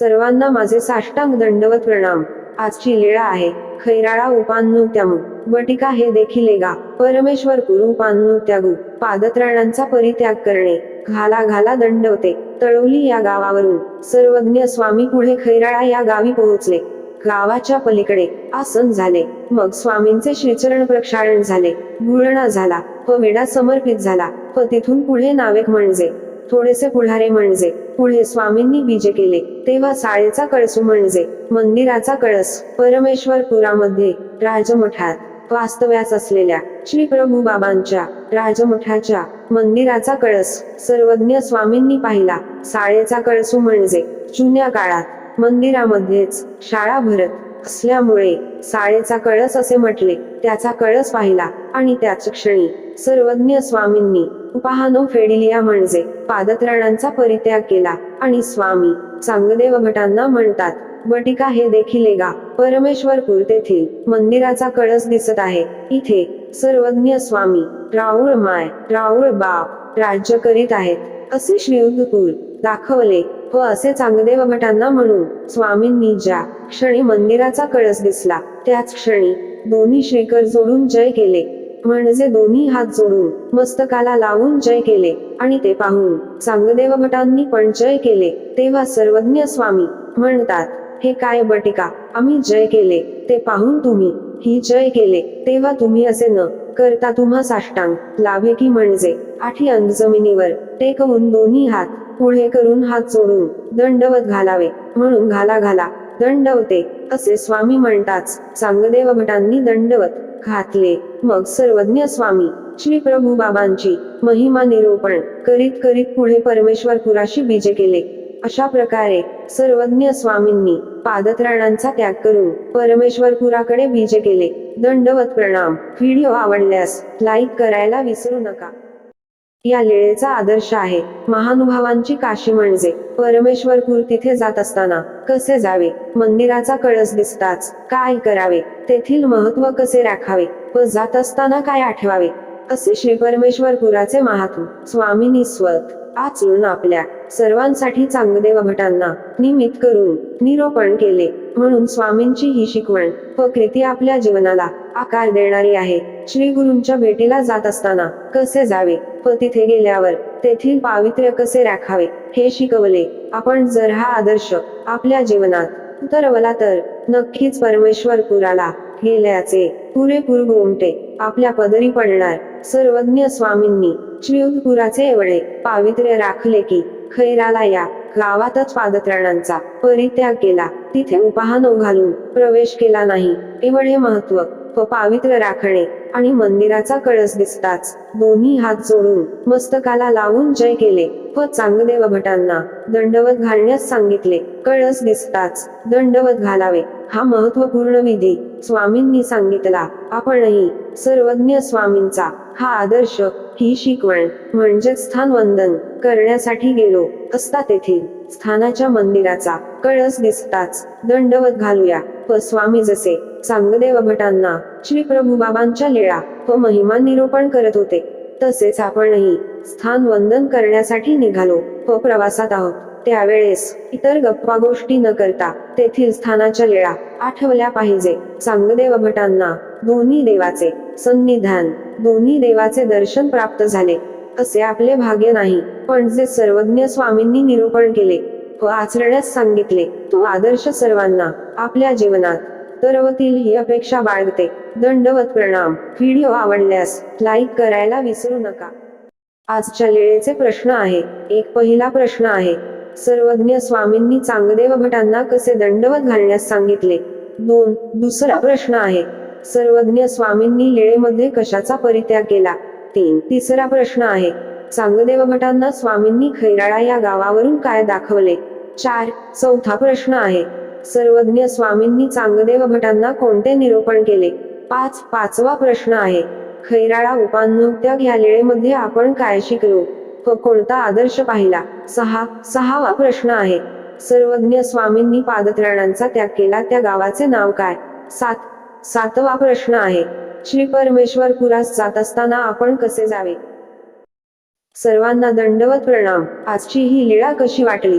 सर्वांना माझे साष्टांग दंडवत प्रणाम. आजची लीळा आहे. खैराळा उपान्नू त्यामु. बटिका हे देखील गा परमेश्वर कुरु उपान्नू पादत्राणांचा परित्याग करणे. घाला घाला दंडवते. तळवली या गावावरून. सर्वज्ञ स्वामी पुढे खैराळा या गावी पोहोचले. गावाच्या पलीकडे. आसन झाले. मग स्वामींचे श्रीचरण प्रक्षालन झाले. गुळणा झाला. व विडा समर्पित झाला. व तिथून पुढे नावेक म्हणजे. थोडेसे पुढारे म्हणजे. पुढे स्वामींनी बीजे केले. तेव्हा साळेचा कळसू म्हणजे मंदिराचा कळस. परमेश्वरपुरामध्ये राजमठात वास्तव्यास असलेल्या श्री प्रभू बाबांच्या राजमठाच्या मंदिराचा कळस सर्वज्ञ स्वामींनी पाहिला. साळेचा कळसू म्हणजे जुन्या काळात मंदिरामध्येच शाळा भरत असल्यामुळे साळेचा कळस असे म्हटले. त्याचा कळस पाहिला आणि त्याच क्षणी सर्वज्ञ स्वामींनी उपाहानो फेडिलिया म्हणजे पादत्राणांचा परित्याग केला. आणि स्वामी चांगदेव भटांना म्हणतात बटिका हे देखील एगा परमेश्वरपूर तेथील मंदिराचा कळस दिसत आहे. इथे सर्वज्ञ स्वामी राऊळ माय राऊळ बाप राज्य करीत आहेत. असे श्रीयुद्धपूर दाखवले व असे चांगदेव भटांना म्हणून स्वामींनी ज्या क्षणी मंदिराचा कळस दिसला त्याच क्षणी दोन्ही श्रीकर जोडून जय केले. म्हणजे दोन्ही हात जोडून मस्तकाला लावून जय केले आणि ते पाहून चांगदेव भटांनी पण जय केले तेव्हा सर्वज्ञ स्वामी म्हणतात हे काय बटिका आम्ही जय केले ते पाहून तुम्ही ही जय केले तेव्हा तुम्ही असे न करता तुम्हा साष्टांग लाभे की म्हणजे आठी अंग जमिनीवर टेकवून दोन्ही हात पुढे करून हात जोडून दंडवत घालावे म्हणून घाला घाला दंडवते असे स्वामी म्हणताच चांगदेव भटांनी दंडवत घातले. मग सर्वज्ञ स्वामी श्री प्रभू बाबांची महिमा निरूपण करीत करीत पुढे परमेश्वरपुराशी बीजे केले. अशा प्रकारे सर्वज्ञ स्वामींनी पादत्राणांचा त्याग करून परमेश्वरपुराकडे बीजे केले. दंडवत प्रणाम. व्हिडिओ आवडल्यास लाईक करायला विसरू नका. या लीळेचा आदर्श आहे. महानुभावांची काशी म्हणजे परमेश्वरपूर तिथे जात असताना कसे जावे? मंदिराचा कळस दिसताच काय करावे? तेथील महत्त्व कसे राखावे? व जात असताना काय आठवावे? असे श्री परमेश्वरपुराचे महात्म स्वामी निस्वत आचरून आपल्या सर्वांसाठी चांगदेव भटांना निमित करून निरोपण केले. म्हणून स्वामींची ही शिकवण व कृती आपल्या जीवनाला आकार देणारी आहे. श्री गुरूंच्या भेटीला जात असताना कसे जावे व तिथे गेल्यावर तेथील पावित्र्य कसे राखावे हे शिकवले. आपण जर हा आदर्श आपल्या जीवनात उतरवला तर नक्कीच परमेश्वरपुराला गेल्याचे पुरेपूर गोमटे आपल्या पदरी पडणार. सर्वज्ञ स्वामींनी श्रीयुधपुराचे एवढे पावित्र्य राखले की खैराला या गावातच पादत्राणांचा परित्याग केला. तिथे उपाहान घालून प्रवेश केला नाही. एवढे महत्त्व व पावित्र्य राखणे आणि मंदिराचा कळस दिसताच दोन्ही हात जोडून मस्तकाला लावून जय केले व चांगदेव भटांना दंडवत घालण्यास सांगितले. कळस दिसताच दंडवत घालावे हा महत्त्वपूर्ण विधी स्वामींनी सांगितला. आपणही सर्वज्ञ स्वामींचा हा आदर्श ही शिकवण म्हणजे स्थान वंदन करण्यासाठी गेलो असता तेथील स्थानाच्या मंदिराचा कळस दिसताच दंडवत घालूया. प स्वामी जसे चांगदेव भटांना श्री प्रभू बाबांच्या लीळा व महिमा निरूपण करत होते तसेच आपणही स्थान वंदन करण्यासाठी निघालो व प्रवासात आहोत. त्यावेळेस इतर गप्पा गोष्टी न करता तेथील स्थानाच्या लेळा आठवल्या पाहिजे. चांगदेव भटांना दोन्ही देवाचे सन्निधान दोन्ही देवाचे दर्शन प्राप्त झाले. असे आपले भाग्य नाही पण जे सर्वज्ञ स्वामींनी निरूपण केले व आचरण्यास सांगितले तो आदर्श सर्वांना आपल्या जीवनात तरवतील ही अपेक्षा बाळगते. दंडवत प्रणाम. व्हिडिओ आवडल्यास लाईक करायला विसरू नका. आजच्या लेळेचे प्रश्न आहे. एक पहिला प्रश्न आहे. सर्वज्ञ स्वामींनी चांगदेव भटांना कसे दंडवत घालण्यास सांगितले? दोन दुसरा प्रश्न आहे. सर्वज्ञ स्वामींनी लेळेमध्ये कशाचा परित्याग केला? तीन तिसरा प्रश्न आहे. चांगदेव भटांना स्वामींनी खैराळा या गावावरून काय दाखवले? चार चौथा प्रश्न आहे. सर्वज्ञ स्वामींनी चांगदेव भटांना कोणते निरूपण केले? पाच पाचवा प्रश्न आहे. खैराळा उपान्नोत्याग या लेळेमध्ये आपण काय शिकलो? व कोणता आदर्श पाहिला? सहा सहावा प्रश्न आहे. सर्वज्ञ स्वामींनी पादत्राणांचा त्याग केला. त्या गावाचे नाव काय? सात सातवा प्रश्न आहे. श्री परमेश्वर पुरास जात असताना आपण कसे जावे? सर्वांना दंडवत प्रणाम. आजची ही लीळा कशी वाटली?